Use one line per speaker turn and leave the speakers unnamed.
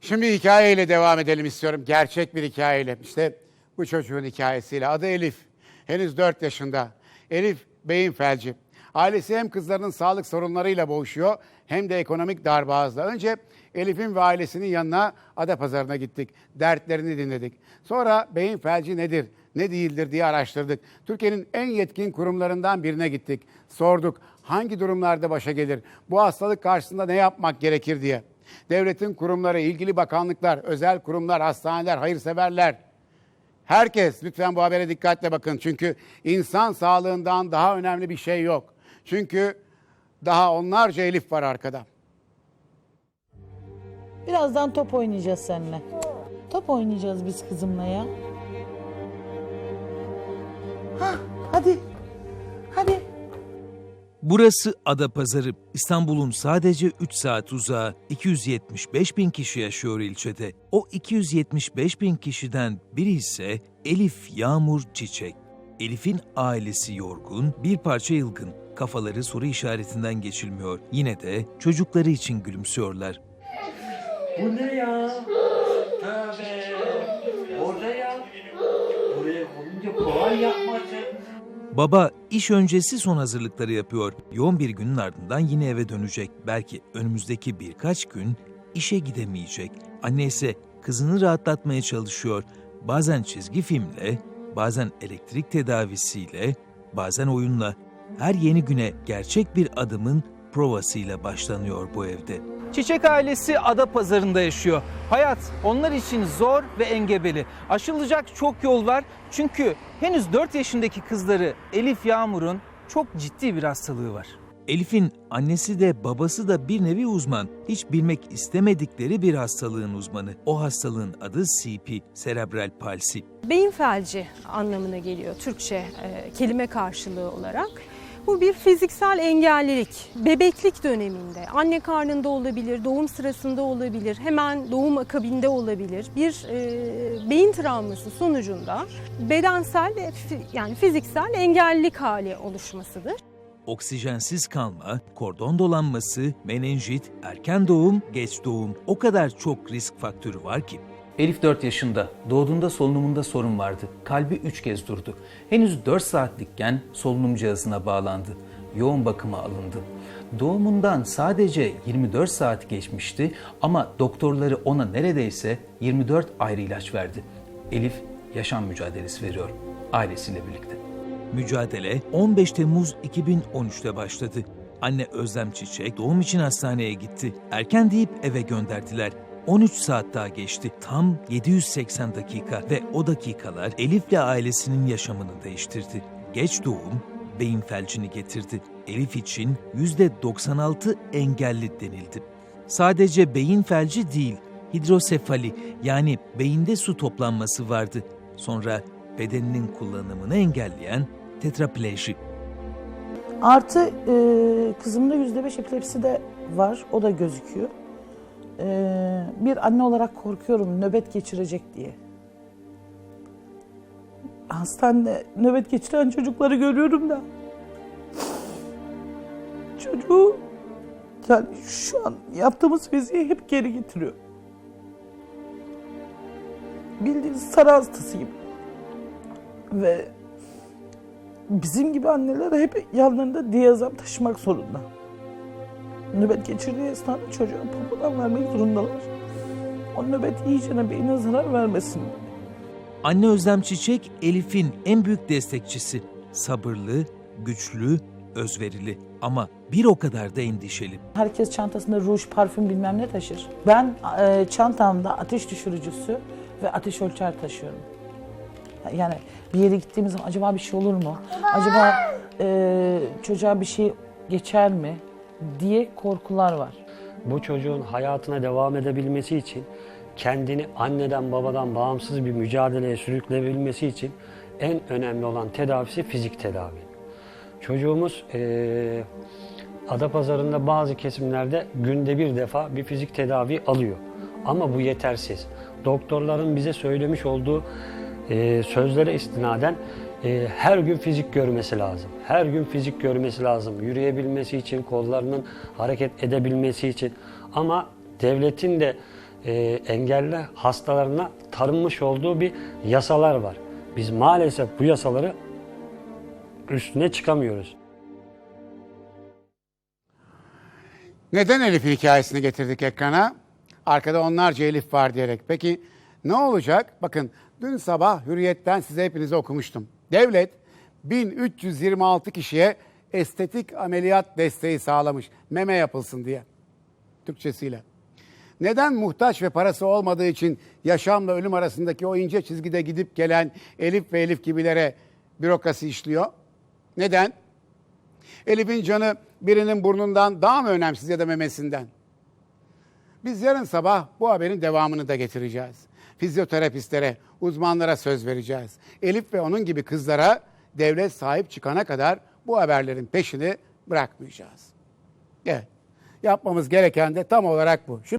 Şimdi hikayeyle devam edelim istiyorum. Gerçek bir hikayeyle. İşte bu çocuğun hikayesiyle. Adı Elif. Henüz 4 yaşında. Elif beyin felci. Ailesi hem kızlarının sağlık sorunlarıyla boğuşuyor hem de ekonomik darbağızla. Önce Elif'in ve ailesinin yanına Adapazarı'na gittik. Dertlerini dinledik. Sonra beyin felci nedir, ne değildir diye araştırdık. Türkiye'nin en yetkin kurumlarından birine gittik. Sorduk hangi durumlarda başa gelir, bu hastalık karşısında ne yapmak gerekir diye. Devletin kurumları, ilgili bakanlıklar, özel kurumlar, hastaneler, hayırseverler, Herkes lütfen bu habere dikkatle bakın. Çünkü insan sağlığından daha önemli bir şey yok. Çünkü daha onlarca Elif var arkada.
Birazdan top oynayacağız seninle. Top oynayacağız biz kızımla ya.
Burası Adapazarı. İstanbul'un sadece 3 saat uzağı. 275 bin kişi yaşıyor ilçede. O 275 bin kişiden biri ise Elif Yağmur Çiçek. Elif'in ailesi yorgun, bir parça yılgın. Kafaları soru işaretinden geçilmiyor. Yine de çocukları için gülümsüyorlar.
Bu ne ya? Tövbe.
Baba iş öncesi son hazırlıkları yapıyor. Yoğun bir günün ardından yine eve dönecek. Belki önümüzdeki birkaç gün işe gidemeyecek. Anne ise kızını rahatlatmaya çalışıyor. Bazen çizgi filmle, bazen elektrik tedavisiyle, bazen oyunla. Her yeni güne gerçek bir adımın provasıyla başlanıyor bu evde.
Çiçek ailesi ada pazarında yaşıyor. Hayat onlar için zor ve engebeli. Aşılacak çok yol var. Çünkü henüz 4 yaşındaki kızları Elif Yağmur'un çok ciddi bir hastalığı var.
Elif'in annesi de babası da bir nevi uzman. Hiç bilmek istemedikleri bir hastalığın uzmanı. O hastalığın adı CP, serebral palsi.
Beyin felci anlamına geliyor Türkçe e, kelime karşılığı olarak. Bu bir fiziksel engellilik. Bebeklik döneminde, anne karnında olabilir, doğum sırasında olabilir, hemen doğum akabinde olabilir. Bir e, beyin travması sonucunda bedensel ve yani fiziksel engellilik hali oluşmasıdır.
Oksijensiz kalma, kordon dolanması, menenjit, erken doğum, geç doğum o kadar çok risk faktörü var ki.
Elif 4 yaşında. Doğduğunda solunumunda sorun vardı. Kalbi 3 kez durdu. Henüz 4 saatlikken solunum cihazına bağlandı. Yoğun bakıma alındı. Doğumundan sadece 24 saat geçmişti ama doktorları ona neredeyse 24 ayrı ilaç verdi. Elif yaşam mücadelesi veriyor ailesiyle birlikte.
Mücadele 15 Temmuz 2013'te başladı. Anne Özlem Çiçek doğum için hastaneye gitti. Erken deyip eve gönderdiler. 13 saat daha geçti. Tam 780 dakika ve o dakikalar Elif'le ailesinin yaşamını değiştirdi. Geç doğum beyin felcini getirdi. Elif için %96 engelli denildi. Sadece beyin felci değil, hidrosefali yani beyinde su toplanması vardı. Sonra bedeninin kullanımını engelleyen tetrapleji.
Artı e, kızımda yüzde beş epilepsi de var. O da gözüküyor. E, bir anne olarak korkuyorum nöbet geçirecek diye. Hastanede nöbet geçiren çocukları görüyorum da. Çocuğu yani şu an yaptığımız fiziği hep geri getiriyor. Bildiğiniz sarı hastasıyım. Ve bizim gibi anneler hep yanlarında diyazam taşımak zorunda. Nöbet geçirdiği esnada çocuğa popodan vermek zorundalar. O nöbet iyicene beynine zarar vermesin.
Anne Özlem Çiçek, Elif'in en büyük destekçisi. Sabırlı, güçlü, özverili ama bir o kadar da endişeli.
Herkes çantasında ruj, parfüm bilmem ne taşır. Ben e, çantamda ateş düşürücüsü ve ateş ölçer taşıyorum. Yani bir yere gittiğimiz zaman acaba bir şey olur mu? Acaba e, çocuğa bir şey geçer mi? Diye korkular var.
Bu çocuğun hayatına devam edebilmesi için kendini anneden babadan bağımsız bir mücadeleye sürükleyebilmesi için en önemli olan tedavisi fizik tedavi. Çocuğumuz eee Adapazarı'nda bazı kesimlerde günde bir defa bir fizik tedavi alıyor. Ama bu yetersiz. Doktorların bize söylemiş olduğu eee, sözlere istinaden eee, her gün fizik görmesi lazım. Her gün fizik görmesi lazım. Yürüyebilmesi için, kollarının hareket edebilmesi için. Ama devletin de e, engelli hastalarına tanınmış olduğu bir yasalar var. Biz maalesef bu yasaları üstüne çıkamıyoruz.
Neden Elif'in hikayesini getirdik ekrana? Arkada onlarca Elif var diyerek. Peki ne olacak? Bakın dün sabah Hürriyet'ten size hepinize okumuştum. Devlet 1326 kişiye estetik ameliyat desteği sağlamış. Meme yapılsın diye. Türkçesiyle. Neden muhtaç ve parası olmadığı için yaşamla ölüm arasındaki o ince çizgide gidip gelen Elif ve Elif gibilere bürokrasi işliyor? Neden? Elif'in canı birinin burnundan daha mı önemsiz ya da memesinden? Biz yarın sabah bu haberin devamını da getireceğiz. Fizyoterapistlere, uzmanlara söz vereceğiz. Elif ve onun gibi kızlara devlet sahip çıkana kadar bu haberlerin peşini bırakmayacağız. Evet. Yapmamız gereken de tam olarak bu. Şimdi